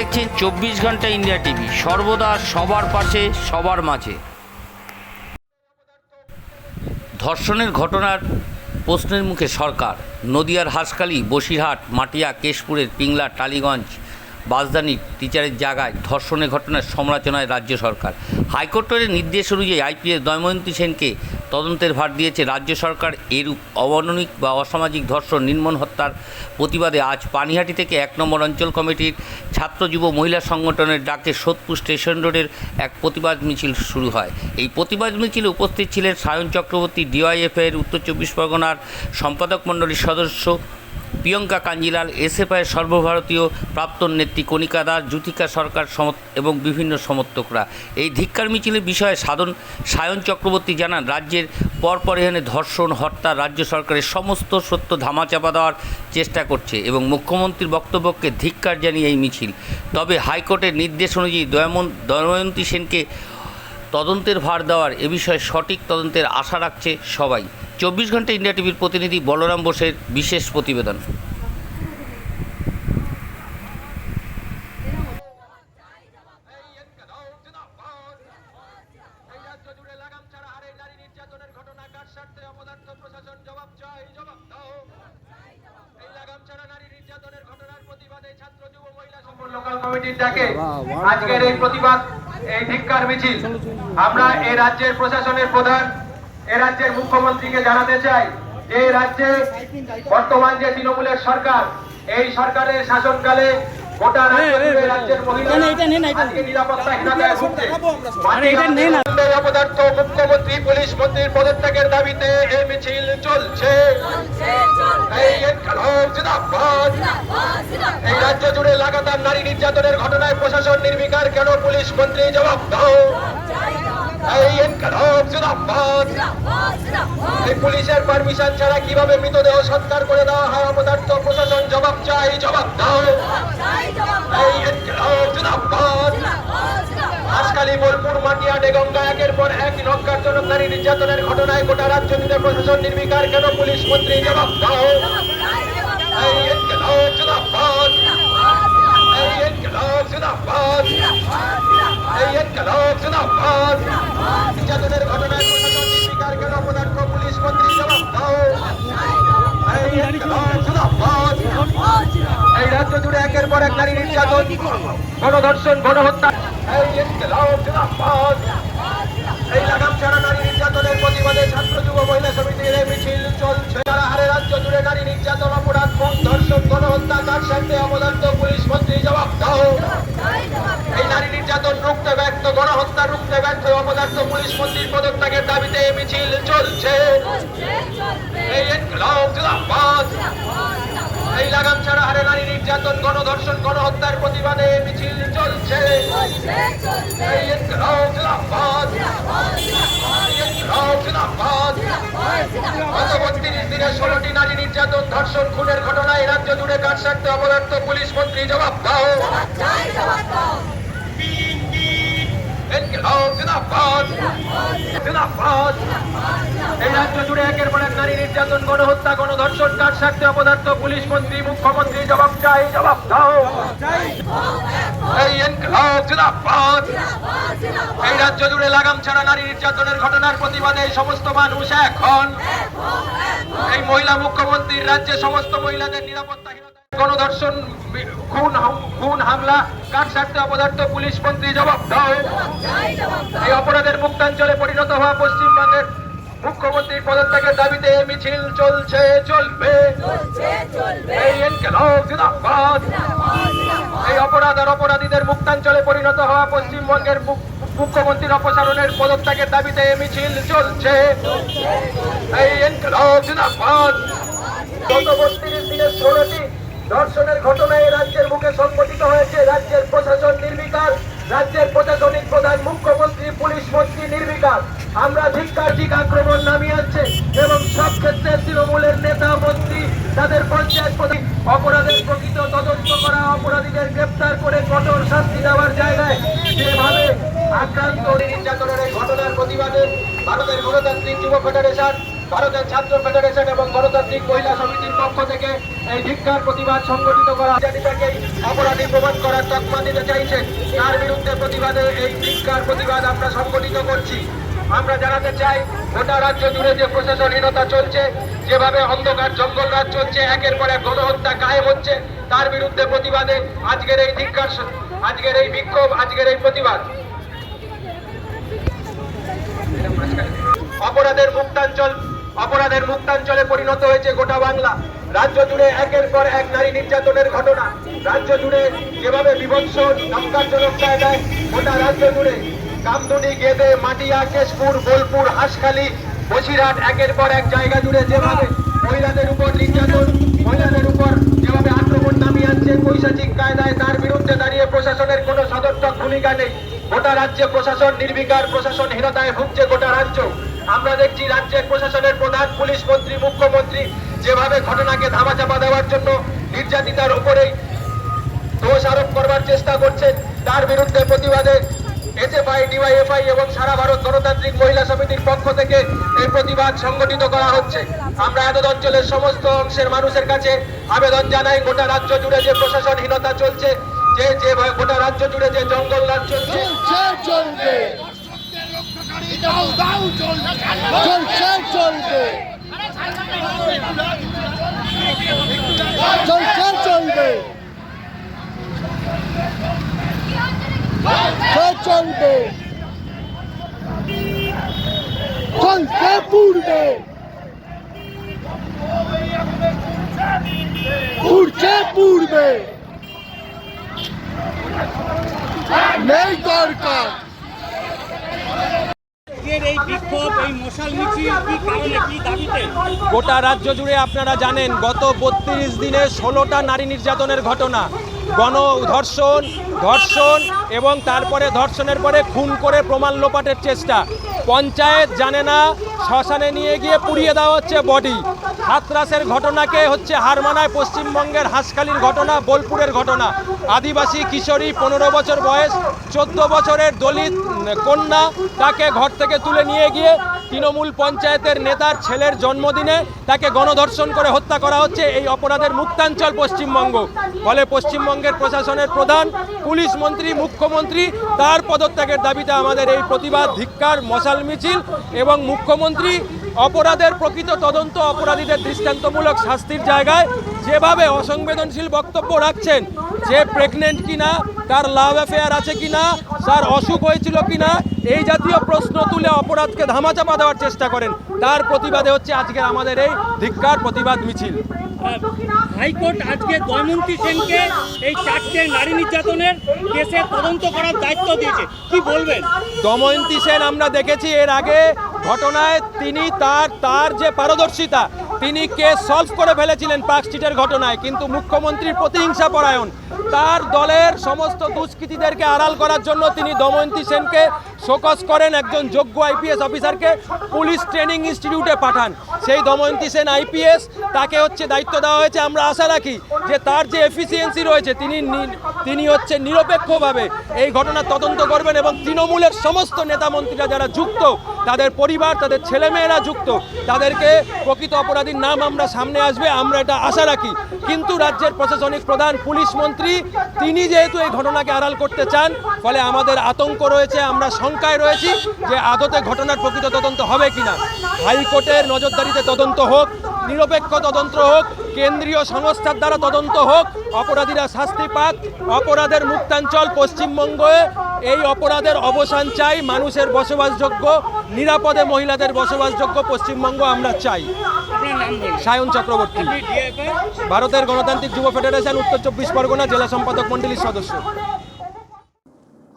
দেখছেন চব্বিশ ঘণ্টা ইন্ডিয়া টিভি। সর্বদা সবার পাশে, সবার মাঝে। ধর্ষণের ঘটনার প্রশ্নের মুখে সরকার। নদিয়ার হাসকালি বসিরহাট, মাটিয়া, কেশপুরের পিংলা, টালিগঞ্জ বাসদানি টিচারের জায়গায় ধর্ষণের ঘটনার সমালোচনায় রাজ্য সরকার। হাইকোর্টের নির্দেশ অনুযায়ী আইপিএস দয়ময়ন্তী সেনকে তদন্তের ভার দিয়েছে রাজ্য সরকার। এরূপ অমানবিক বা অসামাজিক ধর্ষণ, নির্মম হত্যার প্রতিবাদে আজ পানিহাটি থেকে এক নম্বর অঞ্চল কমিটির ছাত্র যুব মহিলা সংগঠনের ডাকে সোদপুর স্টেশন রোডের এক প্রতিবাদ মিছিল শুরু হয়। এই প্রতিবাদ মিছিলে উপস্থিত ছিলেন সায়ন চক্রবর্তী ডিওয়াইএফের উত্তর চব্বিশ পরগনার সম্পাদক মণ্ডলীর সদস্য প্রিয়ঙ্কা কাঞ্জিলাল, এসএফআইয়ের সর্বভারতীয় প্রাক্তন নেত্রী কণিকা দাস জ্যোতিকা সরকার এবং বিভিন্ন সমর্থকরা। এই ধিক্কার মিছিলের বিষয়ে সাধন সায়ন চক্রবর্তী জানান, রাজ্যের পরপর এখানে ধর্ষণ, হত্যা, রাজ্য সরকারের সমস্ত সত্য ধামাচাপা দেওয়ার চেষ্টা করছে এবং মুখ্যমন্ত্রীর বক্তব্যকে ধিক্কার জানিয়ে এই মিছিল। তবে হাইকোর্টের নির্দেশ অনুযায়ী দয়ামন, দয়ময়ন্তী সেনকে তদন্তের ভার দেওয়ার এ বিষয়ে সঠিক তদন্তের আশা রাখছে সবাই। চব্বিশ ঘণ্টা ইন্ডিয়া টিভির প্রতিনিধি বলরাম বোসের বিশেষ প্রতিবেদন। আজকের এই প্রতিবাদ, এই ধিক্কার মিছিল, আমরা এই রাজ্যের প্রশাসনের প্রধান এ রাজ্যের মুখ্যমন্ত্রীকে জানাতে চাই যে রাজ্যে বর্তমান যে তৃণমূলের সরকার এই সরকারের শাসনকালে গোটা রাজ্যের অপদার্থ মুখ্যমন্ত্রী পুলিশ মন্ত্রীর পদত্যাগের দাবিতে এই মিছিল চলছে। এই ইনকলাব জিন্দাবাদ এই রাজ্য জুড়ে লাগাতার নারী নির্যাতনের ঘটনায় প্রশাসন নির্বিকার। কেন পুলিশ মন্ত্রী জবাব দাও? এই ইনকলাব জিন্দাবাদ। এই পুলিশের পারমিশন ছাড়া কীভাবে মৃতদেহ সৎকার করে দেওয়া হয়? অপদার্থ প্রশাসন জবাব চাই জবাব দাও। এই ইনকলাব জিন্দাবাদ। হাসখালি বোলপুর মাটিয়া ডেগঙ্গা একের পর এক নক্কারজনক নারী নির্যাতনের ঘটনায় গোটা রাজ্য জুড়ে প্রশাসন নির্বিকার। কেন পুলিশ মন্ত্রী জবাব দাও? এই ইনকলাব জিন্দাবাদ। এই পুলিশ মন্ত্রী এই ইনকলাব রাজ্য জুড়ে একের পর এক নারী নির্যাতন, গণধর্ষণ, গণহত্যা। এই এই লাগাম ছাড়া নারী নির্যাতনের প্রতিবাদে ছাত্র, যুব, মহিলা সমিতির মিছিল চলছে। যারা হারে রাজ্য জুড়ে নারী নির্যাতন গণহত্যা অপদার্থ পুলিশ মন্ত্রীর পদত্যাগের দাবিতে মিছিল চলছে। এই লাগাম ছাড়া হারে নারী নির্যাতন, গণধর্ষণ, গণহত্যার প্রতিবাদে মিছিল চলছে। এই দিনে ষোলোটি নারী নির্যাতন, ধর্ষণ, খুনের ঘটনায় রাজ্য জুড়ে কার স্বার্থে অপদার্থ পুলিশ মন্ত্রী জবাব দাও। এই রাজ্য জুড়ে নারী নির্যাতন, গণহত্যা, গণধর্ষণ কার স্বার্থে অপদার্থ, পুলিশ মন্ত্রী, মুখ্যমন্ত্রী, জবাব জবাব দাও। এই ইনকলাব এই রাজ্য জুড়ে লাগাম ছাড়া নারী নির্যাতনের ঘটনার প্রতিবাদে এই সমস্ত মানুষ এখন এই মহিলা মুখ্যমন্ত্রীর রাজ্যে সমস্ত মহিলাদের নিরাপত্তাহীনতা গণধর্ষণ, খুন খুন হামলা, কার স্বার্থে অপদার্থ পুলিশ মন্ত্রী জবাব এই অপরাধের মুক্তাঞ্চলে পরিণত হওয়া পশ্চিমবঙ্গের মুখ্যমন্ত্রীর পদত্যাগের দাবিতে মিছিল চলছে, চলবে। এই অপরাধ আর অপরাধীদের মুক্তাঞ্চলে পরিণত হওয়া পশ্চিমবঙ্গের মুখ- মুখ্যমন্ত্রীর অপসারণের পদত্যাগের দাবিতে মিছিল চলছে। এই ইনকলাব জিন্দাবাদ। গত বত্রিশ দিনের ষোলোটি ধর্ষণের ঘটনায় রাজ্যের মুখে সংঘটিত হয়েছে রাজ্যের প্রশাসন নির্বিকার, রাজ্যের প্রশাসনিক প্রধান মুখ্যমন্ত্রী পুলিশ মন্ত্রী নির্বিকার। আমরা ধিক্কার্জিক আক্রমণ নামিয়েছে এবং সব ক্ষেত্রে তৃণমূলের নেতা, মন্ত্রী, তাদের পঞ্চায়েত প্রতি অপরাধের প্রকৃত তদন্ত করা অপরাধীদের গ্রেপ্তার করে কঠোর শাস্তি দেওয়ার জায়গায় যেভাবে আক্রান্ত নির্যাতনের ঘটনার প্রতিবাদে ভারতের গণতান্ত্রিক যুব ফেডারেশন ভারতের ছাত্র ফেডারেশন এবং গণতান্ত্রিক মহিলা সমিতির পক্ষ থেকে এই ধিক্কার প্রতিবাদ সংগঠিত করা অপরাধী প্রমাণ করার তকমা দিতে চাইছেন তার বিরুদ্ধে প্রতিবাদে এই ধিক্কার প্রতিবাদ আমরা সংগঠিত করছি। আমরা জানাতে চাই, গোটা রাজ্য জুড়ে যে প্রশাসনহীনতা চলছে, যেভাবে অন্ধকার জঙ্গল রাজ চলছে, একের পর এক গণহত্যা কায়েম হচ্ছে, তার বিরুদ্ধে প্রতিবাদে আজকের এই ধিক্ষার আজকের এই বিক্ষোভ, আজকের এই প্রতিবাদ। অপরাধের মুক্তাঞ্চল অপরাধের মুক্তাঞ্চলে পরিণত হয়েছে গোটা বাংলা। রাজ্য জুড়ে একের পর এক নারী নির্যাতনের ঘটনা। রাজ্য জুড়ে যেভাবে বিভৎস নমকারজনক জায়গায় গোটা রাজ্য জুড়ে কামদুনি, গেদে, মাটিয়া, কেশপুর, বোলপুর, হাঁসখালি, বসিরহাট একের পর এক জায়গা জুড়ে যেভাবে মহিলাদের উপর নির্যাতন, মহিলাদের উপর যেভাবে আক্রমণ নামিয়ে আনছে পৈশাচিক কায়দায়, তার বিরুদ্ধে দাঁড়িয়ে প্রশাসনের কোনো সদর্থক ভূমিকা নেই। গোটা রাজ্যে প্রশাসন নির্বিকার, প্রশাসনহীনতায় ভুগছে গোটা রাজ্য। আমরা দেখছি রাজ্যের প্রশাসনের প্রধান, পুলিশ মন্ত্রী, মুখ্যমন্ত্রী যেভাবে ঘটনাকে ধামাচাপা দেওয়ার জন্য নির্যাতিতার উপরেই দোষ আরোপ করবার চেষ্টা করছেন। তার বিরুদ্ধে প্রতিবাদে এসএফআই, ডিওয়াইএফআই এবং সারা ভারত গণতান্ত্রিক মহিলা সমিতির পক্ষ থেকে এই প্রতিবাদ সংগঠিত করা হচ্ছে। আমরা এত অঞ্চলের সমস্ত অংশের মানুষের কাছে আবেদন জানাই, গোটা রাজ্য জুড়ে যে প্রশাসনহীনতা চলছে, যে যে গোটা রাজ্য জুড়ে যে জঙ্গল রাজ চলছে। চলছে চলবে চলছে। চলবে চলছে চলবে চলবে চলছে পূর্বে। উঠছে পূর্বে। নেই দরকার। এই বিক্ষোভ, এই মশাল মিছিল কি কারণে, কি দাবিতে? গোটা রাজ্য জুড়ে আপনারা জানেন, গত বত্রিশ দিনে ষোলোটা নারী নির্যাতনের ঘটনা। গণ ধর্ষণ ধর্ষণ এবং তারপরে ধর্ষণের পরে খুন করে প্রমাণ লোপাটের চেষ্টা। পঞ্চায়েত জানে না, শ্মশানে নিয়ে গিয়ে পুড়িয়ে দেওয়া হচ্ছে বডি হাতরাসের ঘটনাকে হচ্ছে হারমানায় পশ্চিমবঙ্গের হাঁসখালির ঘটনা, বোলপুরের ঘটনা। আদিবাসী কিশোরী পনেরো বছর বয়স, চোদ্দ বছরের দলিত কন্যা তাকে ঘর থেকে তুলে নিয়ে গিয়ে তৃণমূল পঞ্চায়েতের নেতার ছেলের জন্মদিনে তাকে গণধর্ষণ করে হত্যা করা হচ্ছে। এই অপরাধের মুক্তাঞ্চল পশ্চিমবঙ্গ। ফলে পশ্চিমবঙ্গের প্রশাসনের প্রধান, পুলিশ মন্ত্রী, মুখ্যমন্ত্রী তার পদত্যাগের দাবিতে আমাদের এই প্রতিবাদ, ধিক্কার, মশাল মিছিল এবং মুখ্যমন্ত্রী অপরাধের প্রকৃত তদন্ত অপরাধীদের দৃষ্টান্তমূলক শাস্তির জায়গায় যেভাবে অসংবেদনশীল বক্তব্য রাখছেন যে প্রেগনেন্ট কিনা তার লাভ অ্যাফেয়ার আছে কিনা তার অসুখ হয়েছিল কিনা এই জাতীয় প্রশ্ন তুলে অপরাধকে ধামাচাপা দেওয়ার চেষ্টা করেন। তার প্রতিবাদে হচ্ছে আজকের আমাদের এই ধিক্কার প্রতিবাদ মিছিল। হাইকোর্ট আজকে দময়ন্তী সেনকে এই চারটে নারী নির্যাতনের কেসে তদন্ত করার দায়িত্ব দিয়েছে। কি বলবেন? দময়ন্তী সেন আমরা দেখেছি এর আগে ঘটনায় তিনি তার তার যে পারদর্শিতা, তিনি কে সলভ করে ফেলেছিলেন পার্ক স্ট্রিটের ঘটনায়। কিন্তু মুখ্যমন্ত্রীর প্রতিহিংসা পরায়ণ, তার দলের সমস্ত দুষ্কৃতীদেরকে আড়াল করার জন্য তিনি দময়ন্তী সেনকে শোকস করেন একজন যোগ্য আইপিএস অফিসারকে পুলিশ ট্রেনিং ইনস্টিটিউটে পাঠান। সেই দময়ন্তী সেন আইপিএস, তাকে হচ্ছে দায়িত্ব দেওয়া হয়েছে। আমরা আশা রাখি যে তার যে এফিসিয়েন্সি রয়েছে, তিনি তিনি হচ্ছে নিরপেক্ষভাবে এই ঘটনার তদন্ত করবেন এবং তৃণমূলের সমস্ত নেতা মন্ত্রীরা যারা যুক্ত, তাদের পরিবার, তাদের ছেলেমেয়েরা যুক্ত, তাদেরকে প্রকৃত অপরাধীর নাম আমরা সামনে আসবে, আমরা এটা আশা রাখি। কিন্তু রাজ্যের প্রশাসনিক প্রধান পুলিশ মন্ত্রী, তিনি যেহেতু এই ঘটনাকে আড়াল করতে চান, ফলে আমাদের আতঙ্ক রয়েছে, আমরা শঙ্কায় রয়েছি যে আদতে ঘটনার প্রকৃত তদন্ত হবে কিনা। হাইকোর্টের নজরদারিতে তদন্ত হোক, নিরপেক্ষ তদন্ত হোক, কেন্দ্রীয় সংস্থার দ্বারা তদন্ত হোক, অপরাধীরা শাস্তি পাক, অপরাধের মুক্তাঞ্চল পশ্চিমবঙ্গে, এই অপরাধের অবসান চাই, মানুষের বসবাসযোগ্য, নিরাপদে মহিলাদের বসবাসযোগ্য পশ্চিমবঙ্গ আমরা চাই। সায়ন চক্রবর্তী, ভারতের গণতান্ত্রিক যুব ফেডারেশন, উত্তর চব্বিশ পরগনা জেলা সম্পাদক মণ্ডলীর সদস্য।